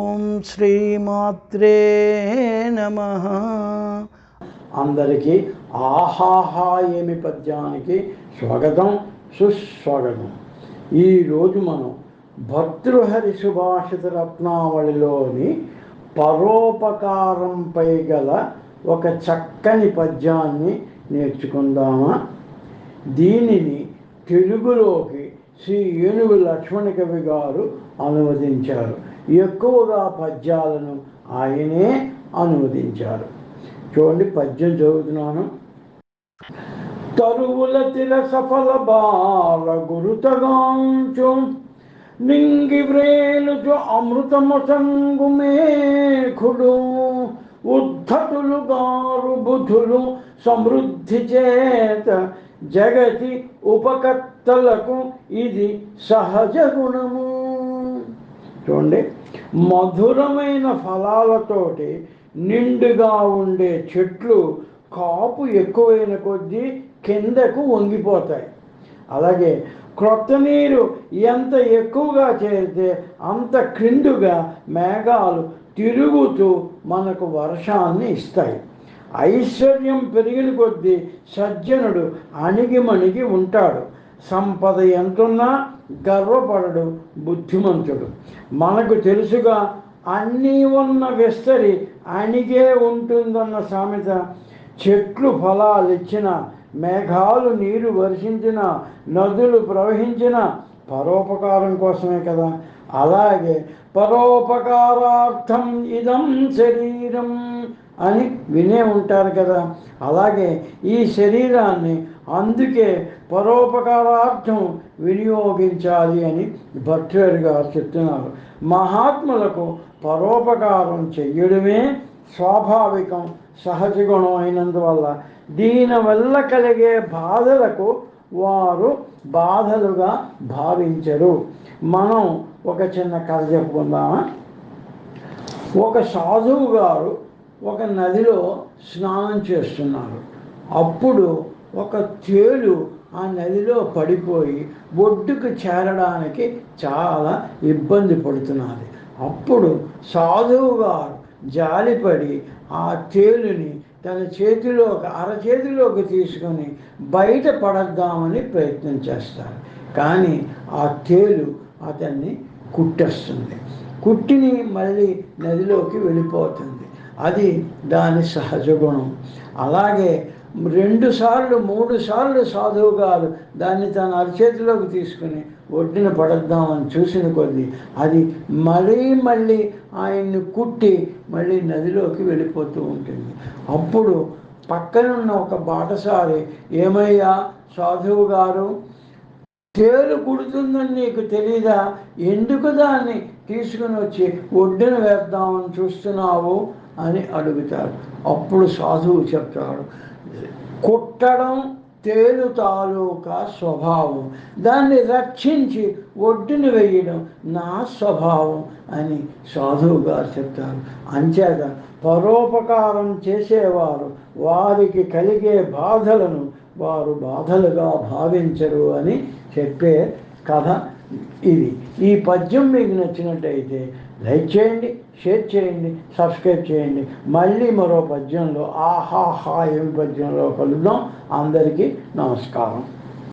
ఓం శ్రీమాత్రే నమ. అందరికీ ఆహాహా ఏమి పద్యానికి స్వాగతం సుస్వాగతం. ఈరోజు మనం భర్తృహరి సుభాషిత రత్నావళిలోని పరోపకారంపై గల ఒక చక్కని పద్యాన్ని నేర్చుకుందామా? దీనిని తెలుగులోకి శ్రీ ఏనుగు లక్ష్మణ కవి గారు అనువదించారు. ఎక్కువగా పద్యాలను ఆయనే అనువదించారు చూడండి పద్యం చదువుతున్నాను. తరువుల తిర సఫల బాల గురుతగాంచు నింగి వ్రేలుచు అమృతము మేఘుడు ఉద్ధతులు గారు బుధులు సమృద్ధి చేత జగతి ఉపకర్తలకు ఇది సహజ గుణము. చూడండి. మధురమైన ఫలాలతోటి నిండుగా ఉండే చెట్లు కాపు ఎక్కువైన కొద్దీ కిందకు వంగిపోతాయి. అలాగే క్రొత్త నీరు ఎంత ఎక్కువగా చేరితే అంత క్రిందుగా మేఘాలు తిరుగుతూ మనకు వర్షాన్ని ఇస్తాయి. ఐశ్వర్యం పెరిగిన కొద్దీ సజ్జనుడు అణిగిమణిగి ఉంటాడు. సంపద ఎంతున్నా గర్వపడడు బుద్ధిమంతుడు. మనకు తెలుసుగా అన్నీ ఉన్న విస్తరి అణిగే ఉంటుందన్న సామెత. చెట్లు ఫలాలు ఇచ్చిన మేఘాలు నీరు వర్షించిన నదులు ప్రవహించిన పరోపకారం కోసమే కదా. అలాగే పరోపకారార్థం ఇదం శరీరం అని వినే ఉంటారు కదా. అలాగే ఈ శరీరాన్ని అందుకే పరోపకారార్థం వినియోగించాలి అని భట్టర్ గారు చెప్తున్నారు. మహాత్ములకు పరోపకారం చెయ్యడమే స్వాభావికం సహజ గుణం అయినందువల్ల దీనివల్ల కలిగే బాధలకు వారు బాధలుగా భావించరు. మనం ఒక చిన్న కథ చెప్పుకుందామా? ఒక సాధువు గారు ఒక నదిలో స్నానం చేస్తున్నారు. అప్పుడు ఒక తేలు ఆ నదిలో పడిపోయి ఒడ్డుకు చేరడానికి చాలా ఇబ్బంది పడుతున్నది. అప్పుడు సాధువు గారు జాలిపడి ఆ తేలుని తన చేతిలోకి అరచేతిలోకి తీసుకొని బయట పడద్దామని ప్రయత్నం చేస్తారు. కానీ ఆ తేలు అతన్ని కుట్టేస్తుంది. కుట్టిని మళ్ళీ నదిలోకి వెళ్ళిపోతుంది. అది దాని సహజ గుణం. అలాగే రెండు సార్లు మూడు సార్లు సాధువు గారు దాన్ని తన అరచేతిలోకి తీసుకుని ఒడ్డున పడద్దామని చూసిన కొద్దీ అది మళ్ళీ మళ్ళీ ఆయన్ని కుట్టి మళ్ళీ నదిలోకి వెళ్ళిపోతూ ఉంటుంది. అప్పుడు పక్కనున్న ఒక బాటసారి ఏమయ్యా సాధువు గారు తేలు కుడుతుందని నీకు తెలీదా? ఎందుకు దాన్ని తీసుకుని వచ్చి ఒడ్డున వేద్దామని చూస్తున్నావు? అని అడుగుతాడు. అప్పుడు సాధువు చెప్తాడు కుట్టడం తేలు తాలూకా స్వభావం. దాన్ని రక్షించి ఒడ్డున వేయడం నా స్వభావం అని సాధువు గారు చెప్తారు. అంచేత పరోపకారం చేసేవారు వారికి కలిగే బాధలను వారు బాధలుగా భావించరు అని చెప్పే కథ ఇది. ఈ పద్యం మీకు నచ్చినట్టయితే లైక్ చేయండి షేర్ చేయండి సబ్స్క్రైబ్ చేయండి. మళ్ళీ మరో పద్యంలో ఆహాహా ఏమి పద్యంలో కలుద్దాం. అందరికీ నమస్కారం.